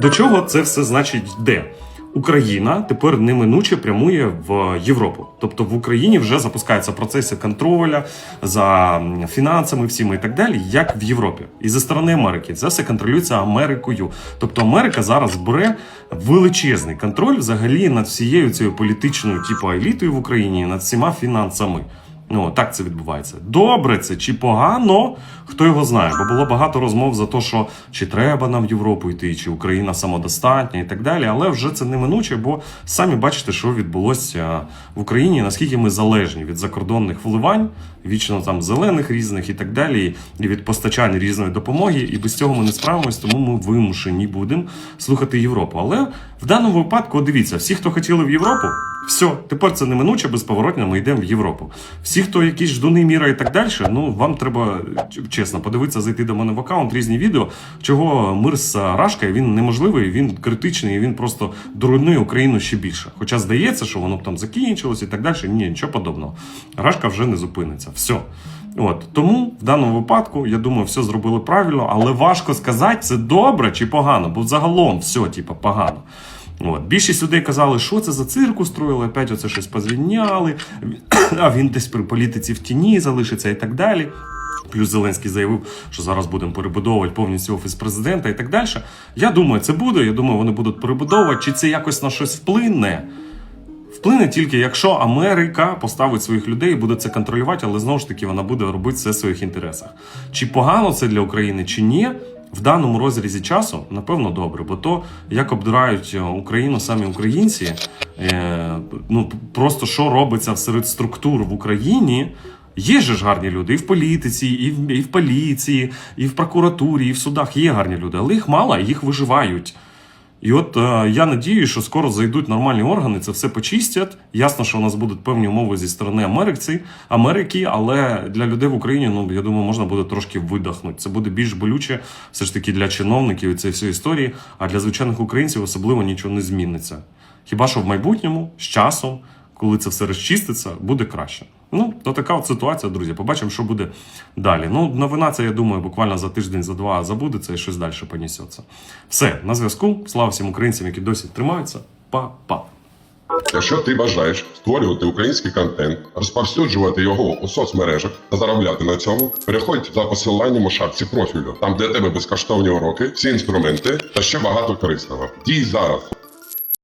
До чого це все значить йде? Україна тепер неминуче прямує в Європу. Тобто в Україні вже запускаються процеси контроля за фінансами, всіми і так далі, як в Європі. І зі сторони Америки це все контролюється Америкою. Тобто Америка зараз бере величезний контроль взагалі над всією цією політичною типу елітою в Україні, над всіма фінансами. Ну, так це відбувається. Добре це чи погано, хто його знає. Бо було багато розмов за те, що чи треба нам в Європу йти, чи Україна самодостатня і так далі. Але вже це неминуче, бо самі бачите, що відбулося в Україні, наскільки ми залежні від закордонних вливань, вічно там зелених різних і так далі, і від постачань різної допомоги. І без цього ми не справимось, тому ми вимушені будемо слухати Європу. Але в даному випадку, дивіться, всі, хто хотіли в Європу. Все, тепер це неминуче, безповоротно ми йдемо в Європу. Всі, хто якісь ждуни міра і так далі, ну вам треба чесно подивитися, зайти до мене в аккаунт, різні відео, чого мир з Рашкою він неможливий, він критичний, він просто доруйнує Україну ще більше. Хоча здається, що воно б там закінчилось і так далі. Ні, нічого подобного. Рашка вже не зупиниться. Все. От тому в даному випадку я думаю, все зробили правильно, але важко сказати, це добре чи погано, бо загалом все, типу, погано. От. Більшість людей казали, що це за цирк устроїли, опять оце щось позвільняли, а він десь при політиці в тіні залишиться і так далі. Плюс Зеленський заявив, що зараз будемо перебудовувати повністю офіс президента і так далі. Я думаю, це буде. Я думаю, вони будуть перебудовувати. Чи це якось на щось вплине? Вплине тільки, якщо Америка поставить своїх людей і буде це контролювати, але знову ж таки вона буде робити це в своїх інтересах. Чи погано це для України, чи ні? В даному розрізі часу, напевно, добре, бо то, як обдирають е, Україну самі українці, е, ну просто що робиться серед структур в Україні. Є же ж гарні люди і в політиці, і в, і в поліції, і в прокуратурі, і в судах є гарні люди, але їх мало, їх виживають. І от е, я надію, що скоро зайдуть нормальні органи, це все почистять. Ясно, що у нас будуть певні умови зі сторони Америки, Америки, але для людей в Україні, ну я думаю, можна буде трошки видихнути. Це буде більш болюче, все ж таки для чиновників і цієї всієї історії. А для звичайних українців особливо нічого не зміниться. Хіба що в майбутньому, з часом, коли це все розчиститься, буде краще. Ну, то така от ситуація, друзі. Побачимо, що буде далі. Ну, новина це, я думаю, буквально за тиждень, за два забудеться і щось далі понесеться. Все, на зв'язку. Слава всім українцям, які досі тримаються. Па-па. Якщо ти бажаєш створювати український контент, розповсюджувати його у соцмережах та заробляти на цьому, переходь за посиланням у шапці профілю. Там для тебе безкоштовні уроки, всі інструменти та ще багато корисного. Дій зараз.